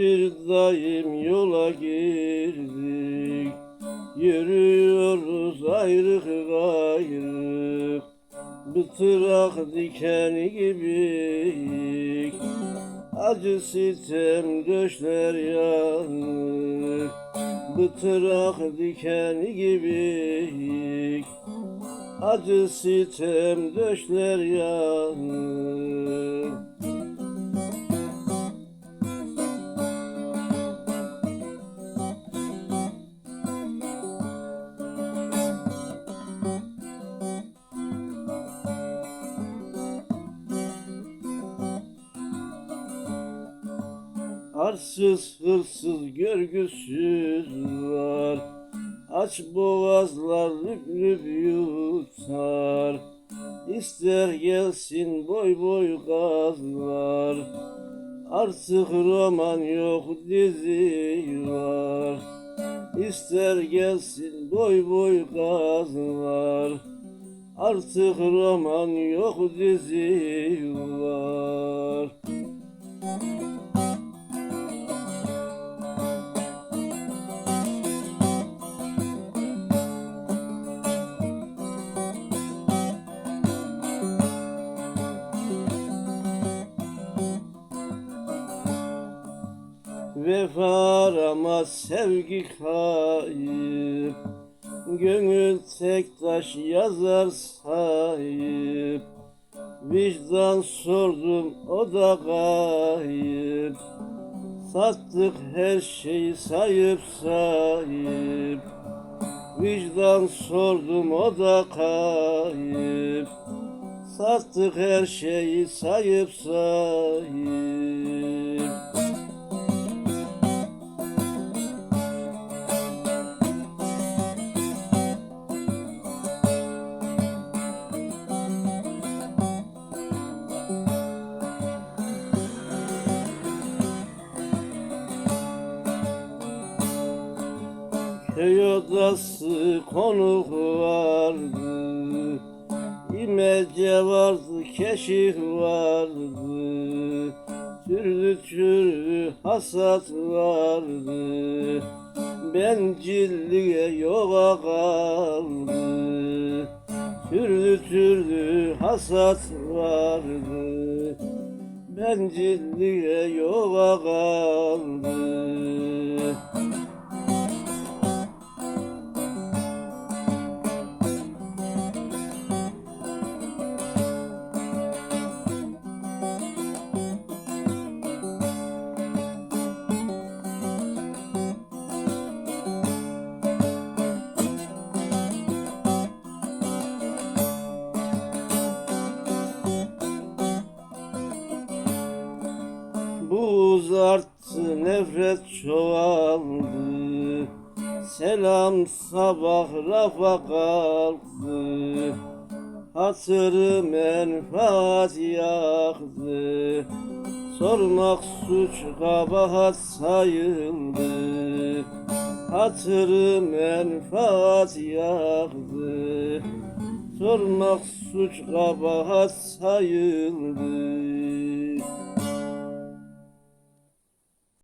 Bir daim yola girdik. Yürüyoruz ayrık gayrık. Bıtırak dikeni gibi Acı sitem döşler yanık. Bıtırak dikeni gibi Acı sitem döşler yanık Arsız hırsız görgüsüz var. Aç boğazlar lüp lüp yutar İster gelsin boy boy gazlar. Artık roman yok dizi var. İster gelsin boy boy gazlar. Artık roman yok dizi var Vefa aramaz sevgi kayıp. Gönül tek taş yazar sahip. Vicdan sordum o da kayıp Sattık her şeyi sayıp sayıp. Vicdan sordum o da kayıp. Sattık her şeyi sayıp sayıp Köy odası konuk vardı. İmece vardı, keşif vardı. Türlü türlü hasat vardı. Bencilliğe yola kaldı. Türlü türlü hasat vardı. Bencilliğe yola kaldı arttı, nefret çoğaldı. Selam sabah rafa kalktı. Hatırı menfaat yaktı. Sormak suç kabahat sayıldı. Hatırı menfaat yaktı. Sormak suç kabahat sayıldı